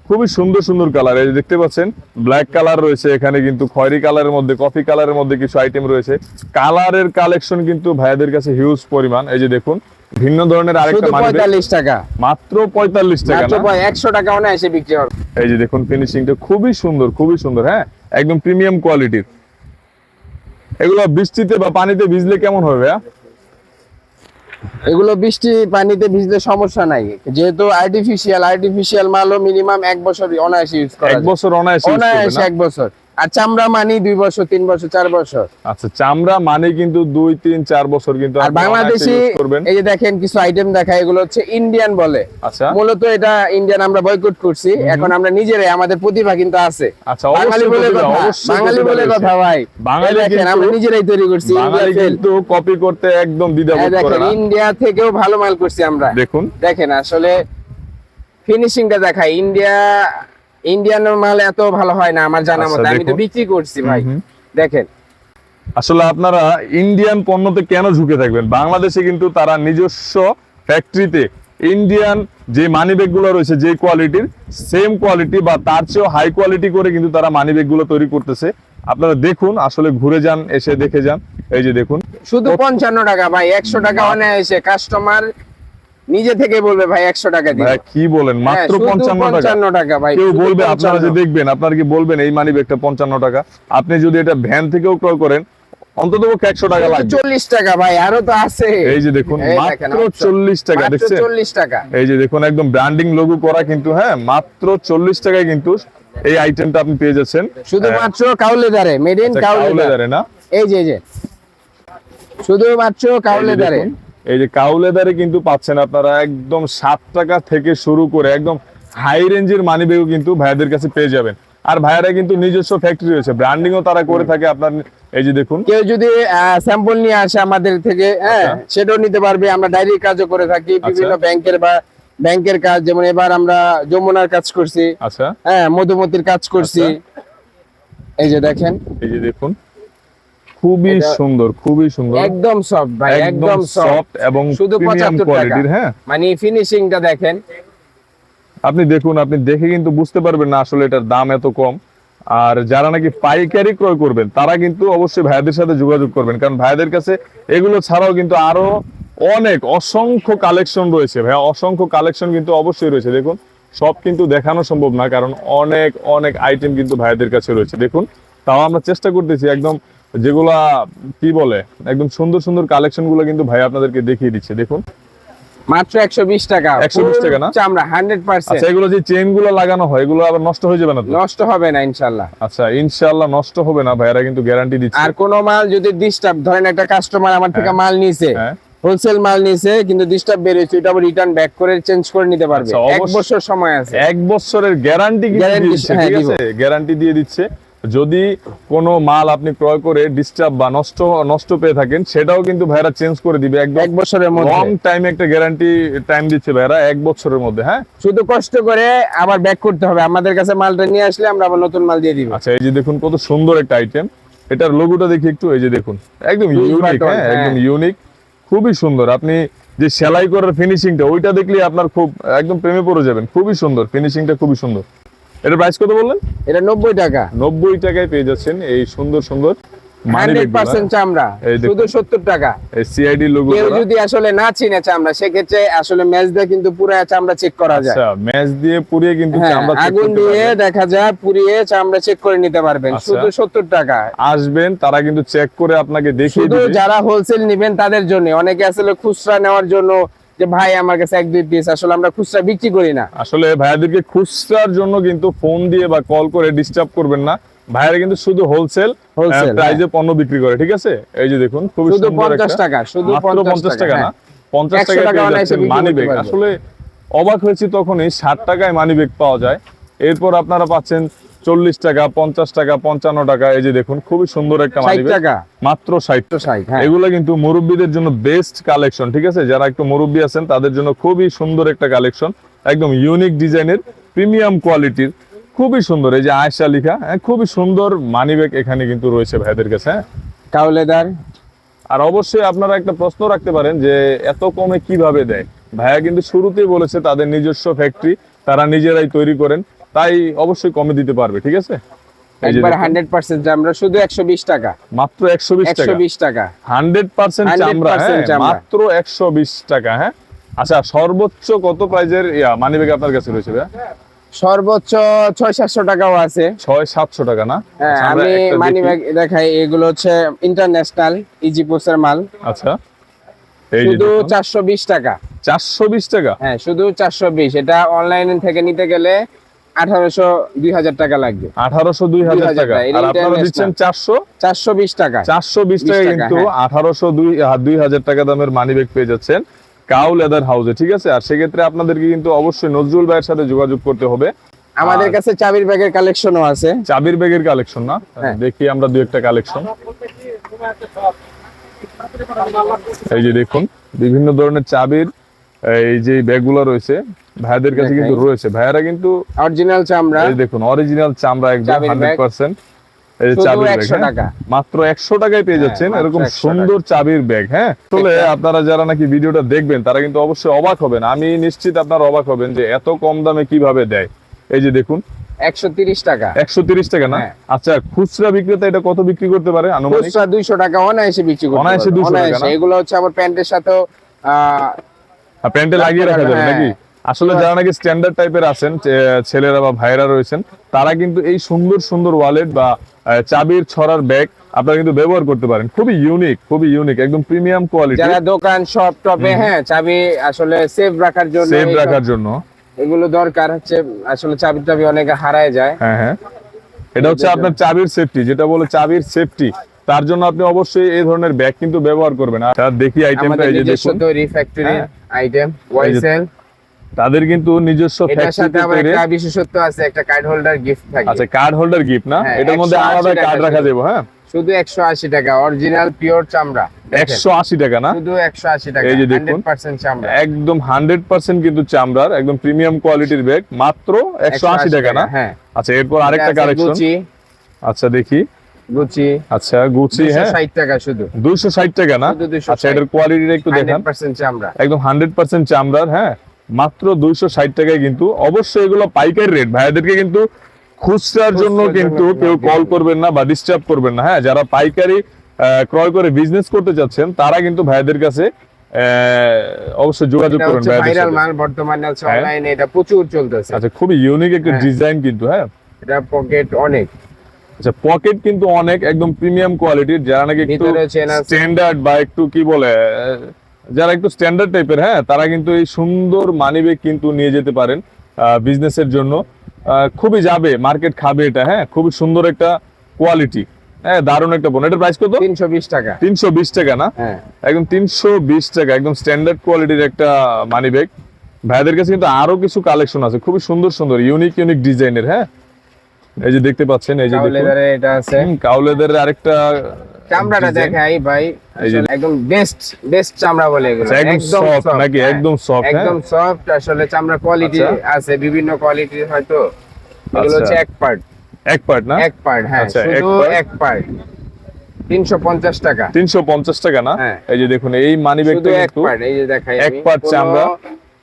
খুবই সুন্দর সুন্দর কালার এই যে দেখতে পাচ্ছেন ব্ল্যাক কালার রয়েছে এখানে কিন্তু খয়েরি কালারের মধ্যে কফি কালারের মধ্যে কিছু আইটেম রয়েছে। কালারের কালেকশন কিন্তু ভাইয়াদের কাছে হিউজ পরিমাণ। এই যে দেখুন ভিন্ন ধরনের আরেকটা পঁয়তাল্লিশ টাকা। মাত্র পঁয়তাল্লিশ টাকা একশো টাকা বিক্রি হবে। এই যে দেখুন ফিনিশিংটা খুবই সুন্দর খুবই সুন্দর হ্যাঁ? একদম প্রিমিয়াম কোয়ালিটির। এগুলো বৃষ্টিতে বা পানিতে ভিজলে কেমন হবে এগুলো বৃষ্টি পানিতে ভিজলে সমস্যা নাই। যেহেতু আর্টিফিশিয়াল আর্টিফিশিয়াল মালও মিনিমাম এক বছর অনায়াসে ইউজ করা এক বছর অনায়াসে অনায়াসে এক বছর। আর চামড়া মানি দুই বছর তিন বছর চার বছর। আচ্ছা চামড়া মানে কিন্তু দুই তিন চার বছর কিন্তু আর বাংলাদেশি এই যে দেখেন কিছু আইটেম দেখায় এগুলো হচ্ছে ইন্ডিয়ান বলে। আচ্ছা। মূলত এটা ইন্ডিয়ান আমরা বয়কট করছি। এখন আমরা নিজেরাই আমাদের প্রতিভা কিন্তু আছে। আচ্ছা বাঙালি বলে কথা বাঙালি বলে কথা ভাই। বাঙালি দেখেন আমরা নিজেরাই তৈরি করছি বাঙালি কিন্তু কপি করতে একদম দ্বিধাবোধ করে দেখেন না। ইন্ডিয়া থেকেও ভালো মাল করছি আমরা। দেখুন। দেখেন আসলে ফিনিশিংটা দেখাই। ইন্ডিয়া ইন্ডিয়ান মাল এত ভালো হয় না আমার জানা আচ্ছা, মতে। আমি তো বিক্রি করছি ভাই। দেখেন। আসলে আপনারা ইন্ডিয়ান পণ্যতে কেন ঝুঁকে থাকবেন? বাংলাদেশে কিন্তু তারা নিজস্ব ফ্যাক্টরিতে ইন্ডিয়ান যে মানি গুলো রয়েছে যে কোয়ালিটির সেম কোয়ালিটি বা তার চেয়েও হাই কোয়ালিটি করে কিন্তু তারা মানি গুলো তৈরি করতেছে। আপনারা দেখুন আসলে ঘুরে যান এসে দেখে যান। এই যে দেখুন। শুধু পঞ্চান্ন টাকা ভাই একশো টাকা অনায়াসে। কাস্টমার নিজে থেকে বলবে ভাই একশো টাকা দিন কি বলেন? মাত্র পঞ্চান্ন টাকা। পঞ্চান্ন টাকা ভাই কেউ বলবে আপনারা যে দেখবেন আপনারা কি বলবেন এই মানি ব্যাগটা পঞ্চান্ন টাকা? আপনি যদি এটা ভ্যান থেকেও ক্রয় করেন অন্তত একশো টাকা লাগবে। চল্লিশ টাকা ভাই আরও তো আছে। এই যে দেখুন মাত্র। চল্লিশ টাকা দেখছেন? চল্লিশ টাকা। এই যে দেখুন একদম ব্র্যান্ডিং লোগো করা কিন্তু হ্যাঁ মাত্র চল্লিশ টাকায় কিন্তু এই আইটেমটা আপনি পেয়ে যাচ্ছেন। শুধুমাত্র কাউলেদারে মেড ইন আচ্ছা, কাউলেদারে। কাউলেদারে না? এই যে এই যে। শুধুমাত্র কাউলেদারে। এই যে কাউলেদারে কিন্তু পাচ্ছেন আপনারা একদম সাত টাকা থেকে শুরু করে একদম হাই রেঞ্জের মানি ব্যাগও কিন্তু ভাইয়াদের কাছে পেয়ে যাবেন। আর ভাইয়ারা কিন্তু নিজস্ব ফ্যাক্টরি রয়েছে ব্র্যান্ডিংও তারা করে থাকে আপনার এই যে দেখুন। কেউ যদি স্যাম্পল নিয়ে আসে আমাদের থেকে হ্যাঁ সেটাও নিতে পারবে। আমরা ডায়েরি কাজও করে থাকি বিভিন্ন ব্যাংকের বা ব্যাংকের কাজ যেমন এবার আমরা যমুনার কাজ করছি। আচ্ছা। হ্যাঁ মধুমতির কাজ করছি। এই যে দেখেন। এই যে দেখুন। খুবই সুন্দর খুবই সুন্দর। একদম সফট ভাই একদম সফট এবং শুধু 75 টাকা। কোয়ালিটির হ্যাঁ? মানে ফিনিশিংটা দেখেন। আপনি দেখুন আপনি দেখে কিন্তু বুঝতে পারবেন না আসলে এটার দাম এত কম। আর যারা নাকি পাইকারি ক্রয় করবেন তারা কিন্তু অবশ্যই ভাইয়াদের সাথে যোগাযোগ করবেন। কারণ ভাইদের কাছে এগুলো ছাড়াও কিন্তু আরও অনেক অসংখ্য কালেকশন রয়েছে। ভাইয়া অসংখ্য কালেকশন কিন্তু অবশ্যই রয়েছে। দেখুন সব কিন্তু দেখানো সম্ভব না কারণ অনেক অনেক আইটেম কিন্তু ভাইদের কাছে রয়েছে। দেখুন তাও আমরা চেষ্টা করতেছি একদম যেগুলা কি বলে একদম সুন্দর সুন্দর কালেকশনগুলো কিন্তু ভাই আপনাদেরকে দেখিয়ে দিচ্ছে দেখুন। মাত্র একশো বিশ টাকা 120 টাকা না? চামড়া হান্ড্রেড পার্সেন্ট আচ্ছা এগুলো যে চেনগুলো লাগানো হয় এগুলো আবার নষ্ট হয়ে যাবে না নষ্ট হবে না ইনশাল্লাহ। আচ্ছা ইনশাআল্লাহ নষ্ট হবে না ভাইয়ারা কিন্তু গ্যারান্টি দিচ্ছে। আর কোন মাল যদি ডিস্টার্ব ধরেন একটা কাস্টমার আমার থেকে মাল নিছে হ্যাঁ। হোলসেল মাল নিছে কিন্তু ডিস্টার্ব বেরিয়েছে ওটা রিটার্ন ব্যাক করে চেঞ্জ করে নিতে পারবে। আচ্ছা, এক বছর সময় আছে। এক বছরের গ্যারান্টি হ্যাঁ, ঠিক আছে? গ্যারান্টি দিয়ে দিচ্ছে। যদি কোনো মাল আপনি ক্রয় করে ডিস্টার্ব বা নষ্ট নষ্ট পেয়ে থাকেন সেটাও কিন্তু ভাইরা চেঞ্জ করে দিবে। এক বছরের মধ্যে। লং টাইম একটা গ্যারান্টি টাইম দিচ্ছে ভাইরা এক বছরের মধ্যে হ্যাঁ? শুধু কষ্ট করে আবার ব্যাক করতে হবে। আমাদের কাছে মালটা নিয়ে আসলে আমরা আবার নতুন মাল দিয়ে দিব। আচ্ছা এই যে দেখুন কত সুন্দর একটা আইটেম এটার লোগোটা দেখি একটু এই যে দেখুন একদম ইউনিক হ্যাঁ হ্যাঁ। একদম ইউনিক খুবই সুন্দর। আপনি যে সেলাই করার ফিনিশিংটা ওইটা দেখলে আপনার খুব একদম প্রেমে পড়ে যাবেন। খুবই সুন্দর ফিনিশিংটা খুবই সুন্দর। এটা প্রাইস কত বললেন? এটা নব্বই টাকা। নব্বই টাকায় পেয়ে যাচ্ছেন এই সুন্দর সুন্দর মানি হান্ড্রেড পার্সেন্ট চামড়া শুধু সত্তর টাকা। এই সিআইডি লোগো কেউ যদি আসলে না চিনে চামড়া সেক্ষেত্রে আসলে ম্যাচ দিয়ে কিন্তু পুরো চামড়া চেক করা যায়। আচ্ছা ম্যাচ দিয়ে পুড়িয়ে কিন্তু হ্যাঁ, চামড়া check আগুন দিয়ে দেখা যায় পুড়িয়ে চামড়া চেক করে নিতে পারবেন আচ্ছা। শুধু সত্তর টাকা। আসবেন তারা কিন্তু চেক করে আপনাকে দেখিয়ে শুধু যারা হোলসেল নিবেন তাদের জন্য। অনেকে আসলে খুচরা নেওয়ার জন্য যে ভাই আমার কাছে এক দুই পিস আসলে আমরা খুচরা বিক্রি করি না। আসলে ভাইয়াদেরকে খুচরার জন্য কিন্তু ফোন দিয়ে বা কল করে ডিস্টার্ব করবেন না। ভাইয়ারা কিন্তু শুধু হোলসেল প্রাইজে পণ্য বিক্রি করে ঠিক আছে? এই যে দেখুন খুবই শুধু সুন্দর পঞ্চাশ একটা টাকা শুধু মাত্র পঞ্চাশ টাকা না। হ্যাঁ। পঞ্চাশ টাকা মানি ব্যাগ আসলে অবাক হয়েছি তখনই ষাট টাকায় মানি ব্যাগ পাওয়া যায়। এরপর আপনারা পাচ্ছেন চল্লিশ টাকা পঞ্চাশ টাকা পঞ্চান্ন টাকা। এই যে দেখুন খুবই সুন্দর একটা মানি টাকা? মাত্র ষাট। ষাট হ্যাঁ। এগুলো কিন্তু মুরব্বীদের জন্য বেস্ট কালেকশন ঠিক আছে? যারা একটু মুরব্বী আছেন তাদের জন্য খুবই সুন্দর একটা কালেকশন একদম ইউনিক ডিজাইনের প্রিমিয়াম কোয়ালিটির খুবই সুন্দর। এই যে আয়সা লিখা হ্যাঁ, খুবই সুন্দর মানি ব্যাগ এখানে কিন্তু রয়েছে ভাইদের কাছে হ্যাঁ। কাউলেদার আর অবশ্যই আপনারা একটা প্রশ্ন রাখতে পারেন যে এত কমে কীভাবে দেয়? ভাইয়া কিন্তু শুরুতেই বলেছে তাদের নিজস্ব ফ্যাক্টরি তারা নিজেরাই তৈরি করেন। তাই অবশ্যই কমে দিতে পারবে ঠিক আছে? একবার দেখুন, হান্ড্রেড পার্সেন্ট শুধু একশো বিশ টাকা। মাত্র একশো বিশ একশো টাকা বিশ টাকা। 100% চামড়া হ্যাঁ মাত্র টাকা হ্যাঁ? আচ্ছা সর্বোচ্চ কত প্রাইজের মানি ব্যাগ আপনার কাছে রয়েছে ভাইয়া? সর্বোচ্চ ছয় সাতশো টাকাও আছে। ছয় সাতশো টাকা না? হ্যাঁ আচ্ছা, আমি মানি ব্যাগ দেখাই এগুলো হচ্ছে ইন্টারন্যাশনাল ইজি পোস্টের মাল। আচ্ছা শুধু চারশো বিশ টাকা। চারশো বিশ টাকা? হ্যাঁ শুধু চারশো বিশ। এটা অনলাইন থেকে নিতে গেলে আঠারোশো দুই হাজার টাকা লাগবে। আঠারোশো দুই হাজার টাকা। আর আপনারা দিচ্ছেন চারশো? চারশো বিশ টাকা। চারশো বিশ টাকা টাকা, কিন্তু হ্যাঁ। আঠারোশো দুই দুই হাজার টাকা দামের মানি ব্যাগ পেয়ে যাচ্ছেন কাউ লেদার হাউসে ঠিক আছে? আর সেক্ষেত্রে আপনাদেরকে কিন্তু অবশ্যই নজরুল ভাইয়ের সাথে যোগাযোগ করতে হবে। আমাদের কাছে চাবির ব্যাগের কালেকশনও আছে। চাবির ব্যাগের কালেকশন না? হ্যাঁ। দেখি আমরা দু একটা কালেকশন এই যে দেখুন বিভিন্ন ধরনের চাবির এই যে ব্যাগগুলো রয়েছে ভাইয়াদের কাছে কিন্তু রয়েছে। ভাইয়ারা কিন্তু অরিজিনাল চামড়া। এই দেখুন অরিজিনাল চামড়া একদম চাবির হান্ড্রেড ব্যাগ। পার্সেন্ট এই চাবির ব্যাগ 100 হ্যাঁ? মাত্র একশো টাকায় পেয়ে হ্যাঁ, যাচ্ছেন এরকম সুন্দর চাবির ব্যাগ হ্যাঁ? আসলে আপনারা যারা নাকি ভিডিওটা দেখবেন তারা কিন্তু অবশ্যই অবাক হবেন। আমি নিশ্চিত আপনারা অবাক হবেন যে এত কম দামে কীভাবে দেয়। এই যে দেখুন। একশো তিরিশ টাকা। একশো তিরিশ টাকা না? হ্যাঁ। আচ্ছা খুচরা বিক্রেতা এটা কত বিক্রি করতে পারে আনুমানিক? খুচরা দুইশো টাকা অনায়াসে বিক্রি করতে অনায়াসে পারবে, 200 টাকা অনায়াসে। এগুলো হচ্ছে আমার প্যান্টের সাথেও প্যান্টে লাগিয়ে রাখা যাবে হ্যাঁ। নাকি? আসলে যারা নাকি স্ট্যান্ডার্ড টাইপের আছেন ছেলেরা বা ভাইয়েরা রয়েছেন তারা কিন্তু এই সুন্দর সুন্দর ওয়ালেট বা চাবির ছড়ার ব্যাগ আপনারা কিন্তু ব্যবহার করতে পারেন। খুবই ইউনিক খুবই ইউনিক একদম প্রিমিয়াম কোয়ালিটি যারা দোকান শপ টপে হ্যাঁ চাবি আসলে সেভ রাখার জন্য সেভ রাখার জন্য। এগুলো দরকার হচ্ছে আসলে চাবি টাবি অনেকে হারায় যায়। হ্যাঁ হ্যাঁ। এটা হচ্ছে আপনার চাবির সেফটি যেটা বলে চাবির সেফটি তার জন্য আপনি অবশ্যই এই ধরনের ব্যাগ কিন্তু ব্যবহার করবেন। আর দেখি আইটেমটা এই যে দেখুন। তৈরি ফ্যাক্টরি। আইটেম ওয়াইসেল তাদের কিন্তু নিজস্ব এটার সাথে ফ্যাক্টরি আবার তৈরি। একটা বিশেষত্ব আছে একটা কার্ড হোল্ডার গিফট থাকে। আচ্ছা কার্ড হোল্ডার গিফট না? হ্যাঁ, এটার মধ্যে আলাদা কার্ড রাখা। যাবে হ্যাঁ। শুধু একশো আশি টাকা অরিজিনাল পিওর চামড়া। দেখেন, একশো আশি টাকা না? শুধু একশো আশি টাকা এই যে দেখুন। হান্ড্রেড পার্সেন্ট চামড়া। একদম হান্ড্রেড পার্সেন্ট কিন্তু চামড়ার একদম প্রিমিয়াম কোয়ালিটির ব্যাগ মাত্র একশো আশি টাকা না? হ্যাঁ। আচ্ছা এরপর আরেকটা কালেকশন আচ্ছা দেখি। গুচি আচ্ছা গুচি হ্যাঁ? টাকা শুধু। দুইশো ষাট টাকা না? আচ্ছা এটার কোয়ালিটিটা একটু দেখান। হান্ড্রেড পার্সেন্ট চামড়া। একদম হান্ড্রেড পার্সেন্ট চামড়ার হ্যাঁ? মাত্র দুইশো ষাট টাকায় কিন্তু অবশ্যই এগুলো পাইকারি রেট ভাইয়াদেরকে কিন্তু খুচরার জন্য কিন্তু কেউ কল করবেন না বা ডিস্টার্ব করবেন না হ্যাঁ? যারা পাইকারি ক্রয় করে বিজনেস করতে চাচ্ছেন তারা কিন্তু ভাইদের কাছে অবশ্যই যোগাযোগ হচ্ছে ভাইরাল মাল বর্তমানে আছে হ্যাঁ। অনলাইনে এটা প্রচুর চলতেছে। আচ্ছা খুবই ইউনিক একটা হ্যাঁ। ডিজাইন কিন্তু হ্যাঁ? এটা পকেট অনেক। আচ্ছা পকেট কিন্তু অনেক একদম প্রিমিয়াম কোয়ালিটির যারা নাকি একটু। স্ট্যান্ডার্ড বা একটু কি বলে যারা একটু স্ট্যান্ডার্ড টাইপের হ্যাঁ তারা কিন্তু এই সুন্দর মানি ব্যাগ কিন্তু নিয়ে যেতে পারেন বিজনেসের জন্য। খুবই যাবে মার্কেট খাবে এটা হ্যাঁ খুবই সুন্দর একটা কোয়ালিটি হ্যাঁ দারুণ একটা বোন এটার প্রাইস কত? তিনশো বিশ টাকা। তিনশো বিশ টাকা না? হ্যাঁ। একদম তিনশো বিশ টাকা একদম স্ট্যান্ডার্ড কোয়ালিটির একটা মানি ব্যাগ ভাইদের কাছে কিন্তু আরও কিছু কালেকশন আছে খুবই সুন্দর সুন্দর ইউনিক ইউনিক ডিজাইনের হ্যাঁ? এই যে দেখতে পাচ্ছেন এই যে দেখুন লেদারে এটা আছে কাউলেদের আরেকটা চামড়াটা। দেখাই ভাই একদম বেস্ট বেস্ট চামড়া বলে এগুলো আচ্ছা, একদম soft, নাকি? হ্যাঁ। একদম soft, হ্যাঁ? একদম সফট আসলে চামড়া কোয়ালিটি আচ্ছা। আছে বিভিন্ন কোয়ালিটির হয়তো এগুলো আচ্ছা। হচ্ছে এক পার্ট এক পার্ট না এক পার্ট হ্যাঁ এক শুধু এক পার্ট তিনশো পঞ্চাশ টাকা তিনশো পঞ্চাশ টাকা না হ্যাঁ। এই যে দেখুন এই মানি ব্যাগটা এক পার্ট এই যে দেখাই এক কোনো চামড়া।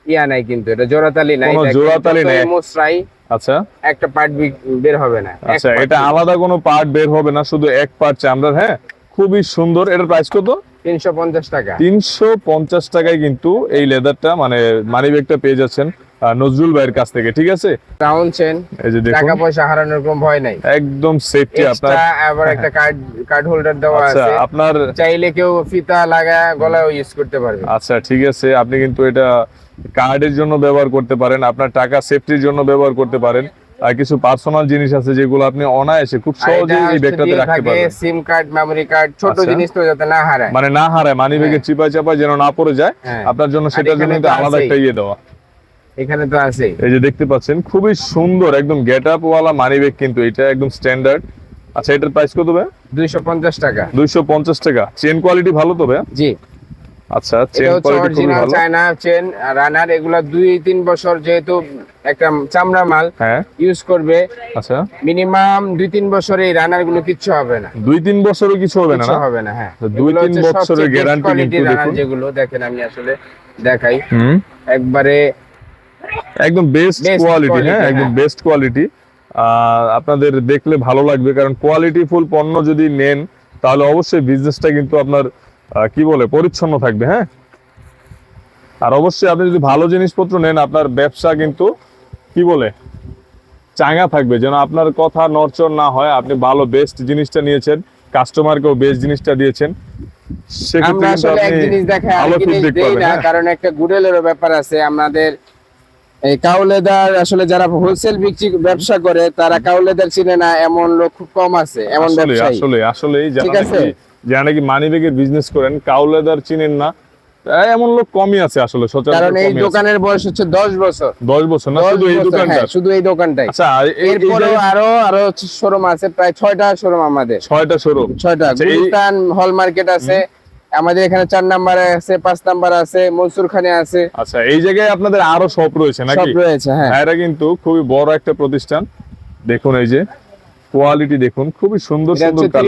ইয়া নাই কিন্তু এটা জোড়াতালি নাই কোনো জোড়াতালি নাই। মুচড়াই, আচ্ছা। একটা পার্ট বের হবে না আচ্ছা এটা আলাদা কোনো পার্ট বের হবে না শুধু এক পার্ট চামড়ার হ্যাঁ? খুবই সুন্দর এটার প্রাইস কত? তিনশো পঞ্চাশ টাকা। তিনশো পঞ্চাশ টাকায় কিন্তু এই লেদারটা মানে মানি ব্যাগটা পেয়ে যাচ্ছেন। নজরুল ভাইয়ের কাছ থেকে ঠিক আছে? রাউন্ড চেন এই যে টাকা পয়সা হারানোর কোনো ভয় নাই। একদম সেফটি আপনার। আবার একটা কার্ড কার্ড হোল্ডার দেওয়া আচ্ছা আছে। আপনার চাইলে কেউ ফিতা লাগা গলায় ইউজ করতে পারবে। আচ্ছা ঠিক আছে। আপনি কিন্তু এটা কার্ডের জন্য ব্যবহার করতে পারেন আপনার টাকা সেফটির জন্য ব্যবহার করতে পারেন। আর কিছু পার্সোনাল জিনিস আছে যেগুলো আপনি অনায়াসে খুব সহজেই এই ব্যাগটাতে রাখতে পারবেন। সিম কার্ড মেমরি কার্ড ছোট আচ্ছা। জিনিস তো যাতে না হারায়। মানে না হারায় মানি ব্যাগে চিপায় চাপায় যেন না পড়ে যায় হ্যাঁ। আপনার জন্য সেটার জন্য কিন্তু আলাদা একটা ইয়ে দেওয়া। এখানে তো আছে। এই যে দেখতে পাচ্ছেন খুবই সুন্দর একদম গেট আপ ওয়ালা মানি ব্যাগ কিন্তু এটা একদম স্ট্যান্ডার্ড। আচ্ছা এটার প্রাইস কত ভাই দুইশো পঞ্চাশ টাকা। দুইশো পঞ্চাশ টাকা। চেন কোয়ালিটি ভালো তো ভাই জি। আচ্ছা চেন কোয়ালিটি খুবই ভালো। চায়না চেন রানার এগুলা দুই তিন বছর যেহেতু একটা চামড়া মাল হ্যাঁ। ইউজ করবে আচ্ছা। মিনিমাম দুই তিন বছর এই রানারগুলো কিচ্ছু হবে না। দুই তিন বছরও কিছু হবে না কিচ্ছু না? হবে না হ্যাঁ। তো দুই এগুলো তিন হচ্ছে বছরের quality কিন্তু দেখুন। যেগুলো দেখেন আমি আসলে দেখাই। হুম। একবারে একদম বেস্ট কোয়ালিটি হ্যাঁ একদম হ্যাঁ। বেস্ট কোয়ালিটি আপনাদের দেখলে ভালো লাগবে কারণ কোয়ালিটি ফুল পণ্য যদি নেন তাহলে অবশ্যই বিজনেসটা কিন্তু আপনার কি বলে পরিচ্ছন্ন থাকবে হ্যাঁ আর অবশ্যই আপনি যদি ভালো জিনিসপত্র নেন আপনার ব্যবসা কিন্তু কি বলে চাঙ্গা থাকবে যেন আপনার কথা নড়চড় না হয় আপনি ভালো বেস্ট জিনিসটা নিয়েছেন কাস্টমারকেও বেস্ট জিনিসটা দিয়েছেন সেক্ষেত্রে কিন্তু আপনি ভালো feedback পাবেন, হ্যাঁ। কারণ একটা গুডেলেরও ব্যাপার আছে আমাদের এই কাউলেদার আসলে যারা হোলসেল বিক্রি ব্যবসা করে তারা কাউলেদার চিনে না এমন লোক খুব কম আছে এমন আসলে ব্যবসায়ী। আসলে যারা? নাকি যারা নাকি মানি ব্যাগের বিজনেস করেন কাউলেদার চিনেন না। এমন লোক কমই আছে আসলে কারণ এই দোকানের বয়স হচ্ছে দশ বছর। দশ বছর না শুধু এই দোকানটা হ্যাঁ, শুধু এই দোকানটাই। আচ্ছা জায়গায় আরও আরও শোরুম আছে প্রায় ছয়টা শোরুম আমাদের। ছয়টা শোরুম। ছয়টা। আচ্ছা, হল মার্কেট আছে। আমাদের এখানে চার নাম্বারে আছে পাঁচ নাম্বার আছে মনসুর খানে আছে। আচ্ছা এই জায়গায় আপনাদের আরও শপ রয়েছে সব নাকি রয়েছে হ্যাঁ। এরা কিন্তু খুবই বড় একটা প্রতিষ্ঠান। দেখুন এই যে কোয়ালিটি দেখুন খুবই সুন্দর সুন্দর হচ্ছে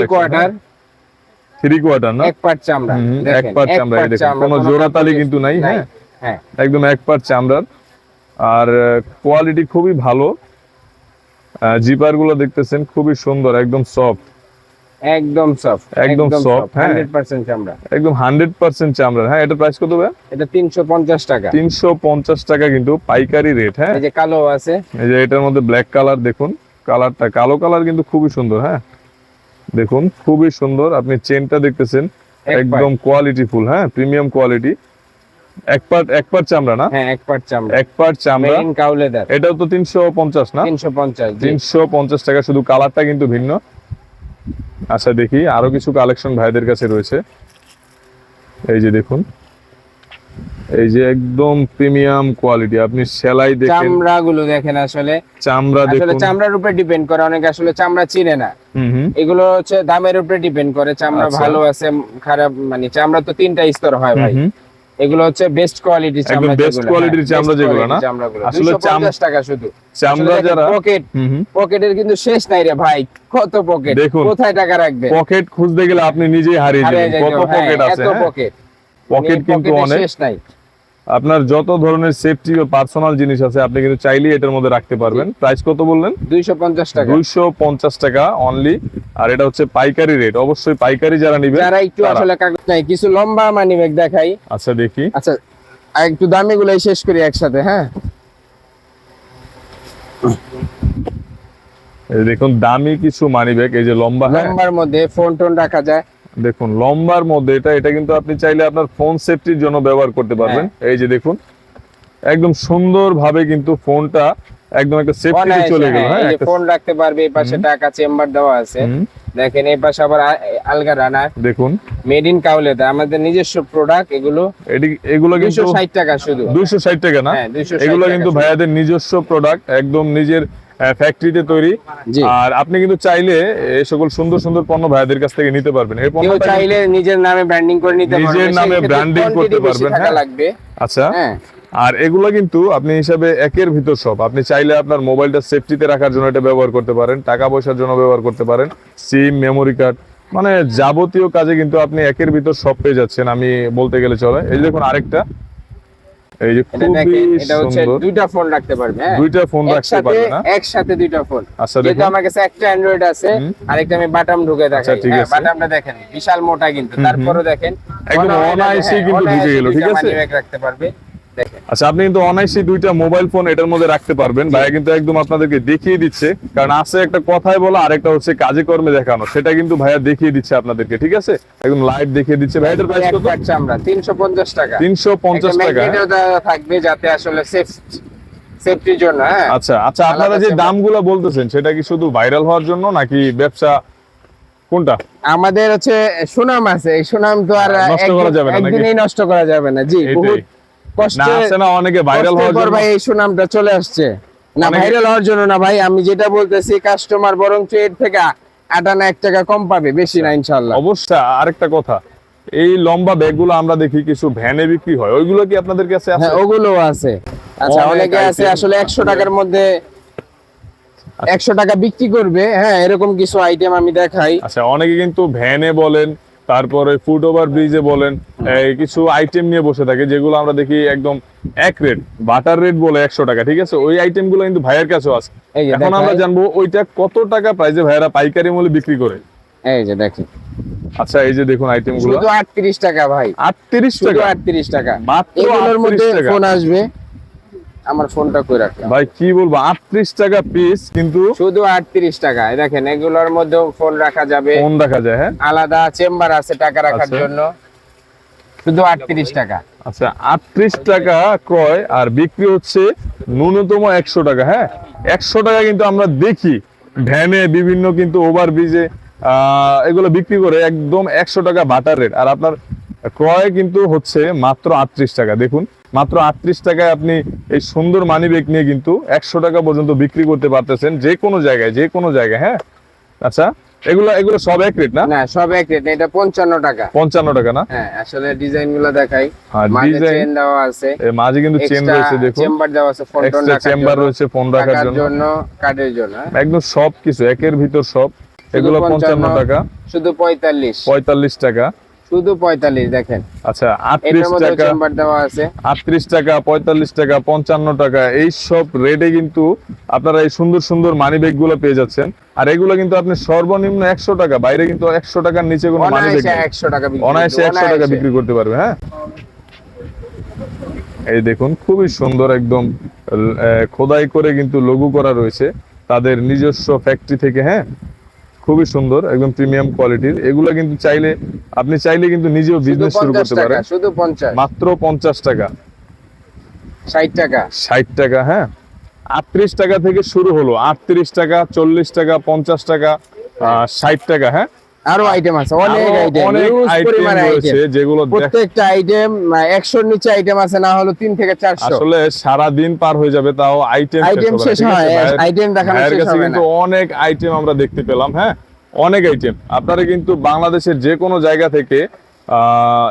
থ্রি কোয়ার্টার না? এক পার্ট চামড়া এক পার্ট চামড়া, দেখেন, কোনো জোড়াতালি কিন্তু নাই, হ্যাঁ? হ্যাঁ। একদম এক পার্ট চামড়ার। আর কোয়ালিটি খুবই ভালো। জিপারগুলো দেখতেছেন খুবই সুন্দর একদম সফট একদম সফট একদম হ্যাঁ। 100% চামড়া। একদম হান্ড্রেড পার্সেন্ট চামড়ার হ্যাঁ এটা প্রাইস কত ভাই এটা 350 টাকা। তিনশো পঞ্চাশ টাকা কিন্তু পাইকারি রেট হ্যাঁ। এই যে কালো আছে। এই যে এটার মধ্যে ব্ল্যাক কালার দেখুন কালারটা কালো কালার কিন্তু খুবই সুন্দর হ্যাঁ। দেখুন খুবই সুন্দর আপনি চেনটা দেখতেছেন একদম কোয়ালিটি ফুল হ্যাঁ প্রিমিয়াম কোয়ালিটি এক পার্ট এক পার্ট চামড়া না? হ্যাঁ এক পার্ট চামড়া। এক পার্ট চামড়া। মেইন কাউ লেদার এটাও তো তিনশো পঞ্চাশ না? 350 জি। তিনশো পঞ্চাশ টাকা শুধু কালারটা কিন্তু ভিন্ন। আচ্ছা দেখি। আরও কিছু কালেকশন ভাইদের কাছে রয়েছে। এই যে দেখুন। এই যে একদম প্রিমিয়াম কোয়ালিটি আপনি সেলাই দেখেন। চামড়া গুলো দেখেন আসলে। চামড়া আসলে চামড়ার উপরে ডিপেন্ড করে। অনেকে আসলে চামড়া চিনে না। এগুলো হচ্ছে দামের উপরে ডিপেন্ড করে। চামড়া আচ্ছা। ভালো আছে খারাপ মানে চামড়া তো তিনটা স্তর হয় ভাই। এগুলো হচ্ছে বেস্ট কোয়ালিটি চামড়া বেস্ট কোয়ালিটির হ্যাঁ, চামড়া যেগুলো না? আসলে 50 টাকা শুধু। চামড়া যারা পকেট পকেটের কিন্তু শেষ নাই রে ভাই। কত পকেট। কোথায় টাকা রাখবে? পকেট খুঁজতে গেলে আপনি নিজেই হারিয়ে যাবেন। কত হ্যাঁ, পকেট আছে এত হ্যাঁ? পকেট পকেট কিন্তু অনেক। শেষ নাই। আপনার যত ধরনের সেফটি ও পার্সোনাল জিনিস আছে আপনি কিন্তু চাইলেই এটার মধ্যে রাখতে পারবেন। প্রাইস কত বললেন? 250 টাকা। দুইশো পঞ্চাশ টাকা অনলি আর এটা হচ্ছে পাইকারি রেট অবশ্যই পাইকারি যারা নিবেন যারা একটু। আসলে কাগজ নাই কিছু লম্বা মানি ব্যাগ দেখাই। আচ্ছা দেখি। আচ্ছা একটু দামি গুলাই শেষ করি একসাথে হ্যাঁ? এই দেখুন দামি কিছু মানি ব্যাগ এই যে লম্বা হ্যাঁ? লম্বার মধ্যে ফোন টোন রাখা যায়। দেখুন লম্বার মধ্যে এটা এটা কিন্তু আপনি চাইলে আপনার ফোন সেফটির জন্য ব্যবহার করতে পারবেন। হ্যাঁ। এই যে দেখুন একদম সুন্দর ভাবে কিন্তু ফোনটা একদম একটা সেফটি চলে গেল হ্যাঁ, হ্যাঁ এই ফোন রাখতে পারবে এই পাশে টাকা চেম্বার দেওয়া আছে। দেখেন এই পাশে আবার আলগা রানার দেখুন। মেড ইন কাউলেদা আমাদের নিজস্ব প্রোডাক্ট এগুলো এগুলো কিন্তু দুইশো ষাট টাকা শুধু। দুইশো ষাট টাকা না? হ্যাঁ, 260 এগুলো কিন্তু। ভাইয়াদের নিজস্ব প্রোডাক্ট একদম নিজের ফ্যাক্টরিতে তৈরি। আর আপনি কিন্তু চাইলে এই সকল সুন্দর সুন্দর পণ্য ভাইদের কাছ থেকে নিতে পারবেন। এই কিন্তু- চাইলে নিজের নামে ব্র্যান্ডিং করে নিতে পারবে নিজের নামে quantity করতে পারবেন, হ্যাঁ। লাগবে। আচ্ছা। হ্যাঁ। আর এগুলো কিন্তু আপনি হিসাবে একের ভিতর সব। আপনি চাইলে আপনার মোবাইলটা সেফটিতে রাখার জন্য এটা ব্যবহার করতে পারেন টাকা পয়সার জন্য ব্যবহার করতে পারেন। সিম মেমোরি কার্ড মানে যাবতীয় কাজে কিন্তু আপনি একের ভিতর সব পেয়ে যাচ্ছেন আমি বলতে গেলে চলে। এই দেখুন আরেকটা এই যে খুবই এটা হচ্ছে দুইটা ফোন রাখতে পারবে হ্যাঁ? দুইটা ফোন রাখতে একসাথে পারবে না? একসাথে দুইটা ফোন। আচ্ছা যেহেতু আমার কাছে একটা অ্যান্ড্রয়েড আছে। আরেকটা আমি বাটাম ঢুকে দেখাই। আচ্ছা, হ্যাঁ বাটামটা দেখেন বিশাল মোটা কিন্তু। তারপরে দেখেন একদম অনায়াসে- হ্যাঁ, কিন্তু ঢুকে গেল, ঠিক আছে? রাখতে পারবে। আচ্ছা আপনি কিন্তু অনায়াসে দুইটা মোবাইল ফোন এটার মধ্যে রাখতে পারবেন। ভাইয়া কিন্তু একদম আপনাদেরকে দেখিয়ে দিচ্ছে। কারণ আছে একটা কথাই বলা আরেকটা হচ্ছে কাজে কর্মে দেখানো। সেটা কিন্তু ভাইয়া দেখিয়ে দিচ্ছে আপনাদেরকে ঠিক আছে? একদম লাইভ দেখিয়ে দিচ্ছে। ভাইয়াদের প্রাইস কত? চামড়া 350 টাকা। তিনশো পঞ্চাশ একটা টাকা। হ্যাঁ? magnet ও দেওয়া থাকবে যাতে আসলে সেফ সেফটির জন্য হ্যাঁ? আচ্ছা আচ্ছা আপনারা যে দামগুলো বলতেছেন সেটা কি শুধু ভাইরাল হওয়ার জন্য নাকি ব্যবসা কোনটা? আমাদের হচ্ছে সুনাম আছে এই সুনাম তো আর নষ্ট করা যাবে না? একদিনেই নষ্ট করা যাবে না। জি। বহুত কষ্টে না অনেকে ভাইরাল হওয়ার জন্য। ভাই এই সুনামটা চলে আসছে। না ভাইরাল হওয়ার জন্য না ভাই আমি যেটা বলতেছি কাস্টমার বরং এর থেকে আটানা এক টাকা কম পাবে বেশি না ইনশাল্লাহ অবশ্যই আরেকটা কথা এই লম্বা ব্যাগগুলো আমরা দেখি কিছু ভ্যানে বিক্রি হয় ওইগুলো কি আপনাদের কাছে আছে? হ্যাঁ ওগুলো আছে। আচ্ছা অনেক অনেকে আছে আসলে একশো টাকার মধ্যে একশো টাকা বিক্রি করবে। হ্যাঁ এরকম কিছু আইটেম আমি দেখাই। আচ্ছা অনেকে কিন্তু ভ্যানে বলেন তারপরে ফুট ওভার ব্রিজে বলেন কিছু আইটেম নিয়ে বসে থাকে যেগুলো আমরা দেখি একদম এক রেট বাটার রেট বলে একশো টাকা ঠিক আছে? ওই আইটেমগুলো কিন্তু ভাইয়ের কাছেও আছে। এখন আমরা জানব ওইটা কত টাকা প্রাইসে ভাইয়েরা পাইকারি মূল্যে বিক্রি করে? এই যে দেখেন। আচ্ছা এই যে দেখুন আইটেমগুলো। শুধু আটত্রিশ টাকা ভাই। আটত্রিশ শুধু টাকা? আটত্রিশ টাকা। মাত্র এগুলোর মধ্যে টাকা। ফোন আসবে। আমার ফোনটা কই রাখলাম? ভাই কি বলব আটত্রিশ টাকা পিস কিন্তু শুধু আটত্রিশ টাকা। দেখেন এগুলোর মধ্যেও ফোন রাখা যাবে। ফোন দেখা যায় হ্যাঁ? আলাদা চেম্বার আছে টাকা রাখার। জন্য। শুধু আটত্রিশ টাকা। আচ্ছা আটত্রিশ টাকা ক্রয় আর বিক্রি হচ্ছে ন্যূনতম একশো টাকা হ্যাঁ? একশো টাকা কিন্তু আমরা দেখি। ভ্যানে বিভিন্ন কিন্তু ওভার ব্রিজে এগুলো বিক্রি করে একদম একশো টাকা বাটার রেট আর আপনার ক্রয় কিন্তু হচ্ছে মাত্র আটত্রিশ টাকা। দেখুন মাত্র আটত্রিশ টাকায় আপনি এই সুন্দর মানি ব্যাগ নিয়ে কিন্তু একশো টাকা পর্যন্ত বিক্রি করতে পারতেছেন যে কোনো জায়গায় যে কোনো জায়গায় হ্যাঁ? আচ্ছা এগুলো এগুলো সব এক রেট না? না সব এক রেট এটা পঞ্চান্ন টাকা। পঞ্চান্ন টাকা না? হ্যাঁ আসলে ডিজাইনগুলো দেখাই। আর মাঝে চেন দেওয়া আছে। মাঝে কিন্তু চেন রয়েছে দেখুন। চেম্বার দেওয়া আছে ফোন রাখার চেম্বার রয়েছে ফোন রাখার জন্য। জন্য কার্ডের জন্য হ্যাঁ। একদম সব কিছু একের ভিতর সব। এগুলো পঞ্চান্ন 55 টাকা। শুধু পঁয়তাল্লিশ। পঁয়তাল্লিশ টাকা। শুধু পঁয়তাল্লিশ দেখেন। আচ্ছা আটত্রিশ এটার মধ্যে টাকা চেম্বার দেওয়া আছে। আটত্রিশ টাকা পঁয়তাল্লিশ টাকা পঞ্চান্ন টাকা এই সব রেটে কিন্তু আপনারা এই সুন্দর সুন্দর মানি ব্যাগগুলো পেয়ে যাচ্ছেন। আর এগুলো কিন্তু আপনি সর্বনিম্ন একশো টাকা বাইরে কিন্তু একশো টাকার নিচে কোনো মানি ব্যাগ অনায়াসে একশো টাকা বিক্রি অনায়াসে একশো টাকা বিক্রি করতে পারবে হ্যাঁ? এই দেখুন খুবই সুন্দর একদম খোদাই করে কিন্তু লঘু করা রয়েছে। তাদের নিজস্ব ফ্যাক্টরি থেকে হ্যাঁ? খুবই সুন্দর একদম প্রিমিয়াম কোয়ালিটির এগুলো কিন্তু চাইলে আপনি চাইলে কিন্তু নিজেও বিজনেস শুরু করতে পারেন। শুধু পঞ্চাশ। মাত্র পঞ্চাশ টাকা। ষাট টাকা। ষাট টাকা হ্যাঁ? আটত্রিশ টাকা থেকে শুরু হলো। আটত্রিশ টাকা চল্লিশ টাকা পঞ্চাশ টাকা ষাট টাকা হ্যাঁ? আরও আইটেম আছে অনেক আইটেম আইটেম যেগুলো প্রত্যেকটা আইটেম একশোর নিচে আইটেম আছে না হলো তিন থেকে চারশো। আসলে সারা দিন পার হয়ে যাবে তাও আইটেম আইটেম শেষ হয় আইটেম দেখানো শেষ হবে কিন্তু অনেক আইটেম আমরা দেখতে পেলাম হ্যাঁ? অনেক আইটেম আপনারা কিন্তু বাংলাদেশের যে কোনো জায়গা থেকে আহ,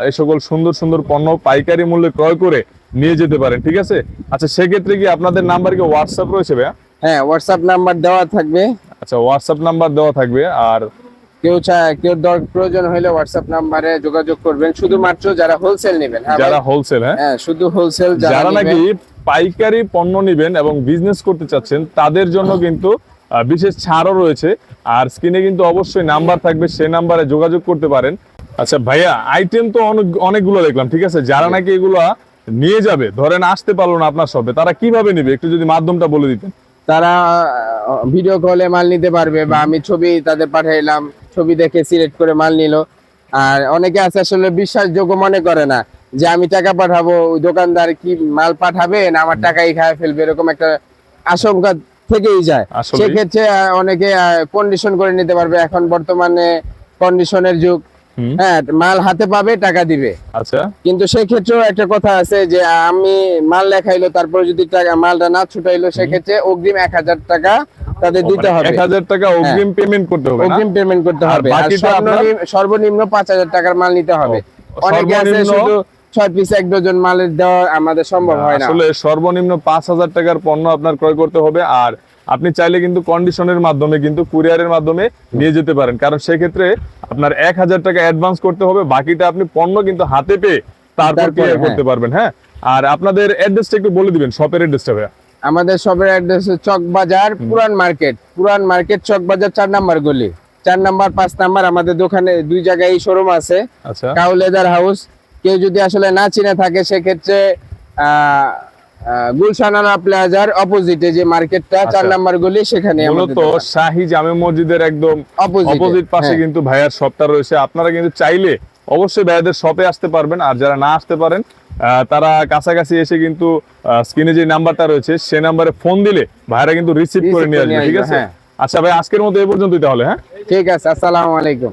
এই সকল সুন্দর সুন্দর পণ্য পাইকারি মূল্যে ক্রয় করে নিয়ে যেতে পারেন ঠিক আছে? আচ্ছা সেক্ষেত্রে কি আপনাদের নাম্বার কি হোয়াটসঅ্যাপ রয়েছে ভাইয়া? হ্যাঁ হোয়াটসঅ্যাপ নাম্বার দেওয়া থাকবে। আচ্ছা হোয়াটসঅ্যাপ নাম্বার দেওয়া থাকবে আর কেউ চায় কেউ দর প্রয়োজন হলে হোয়াটসঅ্যাপ নাম্বারে যোগাযোগ করবেন। শুধুমাত্র যারা হোলসেল নেবেন হ্যাঁ যারা হোলসেল হ্যাঁ? হ্যাঁ শুধু হোলসেল যারা নাকি পাইকারি পণ্য নেবেন এবং বিজনেস করতে চাচ্ছেন তাদের জন্য কিন্তু বিশেষ ছাড়ও রয়েছে। আর স্ক্রিনে কিন্তু অবশ্যই নাম্বার থাকবে সেই নাম্বারে যোগাযোগ করতে পারেন। আচ্ছা ভাইয়া আইটেম তো অনেক অনেকগুলো দেখলাম ঠিক আছে? যারা নাকি এগুলা নিয়ে যাবে ধরেন আসতে পারল না আপনার শপে তারা কীভাবে নেবে? একটু যদি মাধ্যমটা বলে দিতেন। তারা ভিডিও কলে মাল নিতে পারবে বা আমি ছবি তাদের পাঠাইলাম ছবি দেখে সিলেক্ট করে মাল নিল আর অনেকে আছে আসলে বিশ্বাসযোগ্য মনে করে না যে আমি টাকা পাঠাবো ওই দোকানদার কি মাল পাঠাবে না আমার টাকাই খায় ফেলবে এরকম একটা আশঙ্কা থেকেই যায়। সেক্ষেত্রে অনেকে কন্ডিশন করে নিতে পারবে এখন বর্তমানে কন্ডিশনের যুগ। হ্যাঁ মাল হাতে পাবে টাকা দিবে। আচ্ছা। কিন্তু সেক্ষেত্রেও একটা কথা আছে যে আমি মাল লেখাইলো তারপরে যদি টাকা মালটা না ছুটাইলো সেক্ষেত্রে অগ্রিম এক হাজার টাকা তাদের দিতে হবে। এক হাজার টাকা অগ্রিম পেমেন্ট করতে হবে অগ্রিম পেমেন্ট করতে হবে। আর সর্বনিম্ন- সর্বনিম্ন পাঁচ হাজার টাকার মাল নিতে হবে। অনেকে আছে শুধু ছয় পিস এক ডজন মালের দেওয়া আমাদের সম্ভব হয় না। আসলে সর্বনিম্ন পাঁচ হাজার টাকার পণ্য আপনার ক্রয় করতে হবে। আর আপনি চাইলে কিন্তু কন্ডিশনের মাধ্যমে কিন্তু কুরিয়ারের মাধ্যমে নিয়ে যেতে পারেন। কারণ সেক্ষেত্রে আপনার এক হাজার টাকা অ্যাডভান্স করতে হবে বাকিটা আপনি পণ্য কিন্তু হাতে পেয়ে তারপর ক্লিয়ার হ্যাঁ। করতে পারবেন হ্যাঁ? আর আপনাদের অ্যাড্রেসটা একটু বলে দিবেন শপের অ্যাড্রেসটা ভাইয়া। আমাদের সবের অ্যাড্রেস চক বাজার পুরান মার্কেট। পুরান মার্কেট চক বাজার চার নাম্বার গলি। চার নাম্বার পাঁচ নাম্বার আমাদের দোকানে দুই জায়গায় শোরুম আছে। আচ্ছা। কাউ লেদার হাউস কেউ যদি আসলে না চিনে থাকে সেক্ষেত্রে আহ, প্লাজার অপোজিটে যে মার্কেটটা চার আচ্ছা। নাম্বার গলি সেখানে মূলত শাহী জামে মসজিদের একদম অপোজিট পাশে কিন্তু ভাইয়ার শপটা রয়েছে। আপনারা কিন্তু চাইলে অবশ্যই ভাইয়াদের শপে আসতে পারবেন। আর যারা না আসতে পারেন আহ, তারা কাছাকাছি এসে কিন্তু স্ক্রিনে যে নাম্বারটা রয়েছে সে নাম্বারে ফোন দিলে ভাইরা কিন্তু রিসিভ করে নিয়ে আসবে ঠিক আছে? হ্যাঁ। আচ্ছা ভাই আজকের মতো এই পর্যন্তই তাহলে হ্যাঁ? ঠিক আছে আসসালামু আলাইকুম।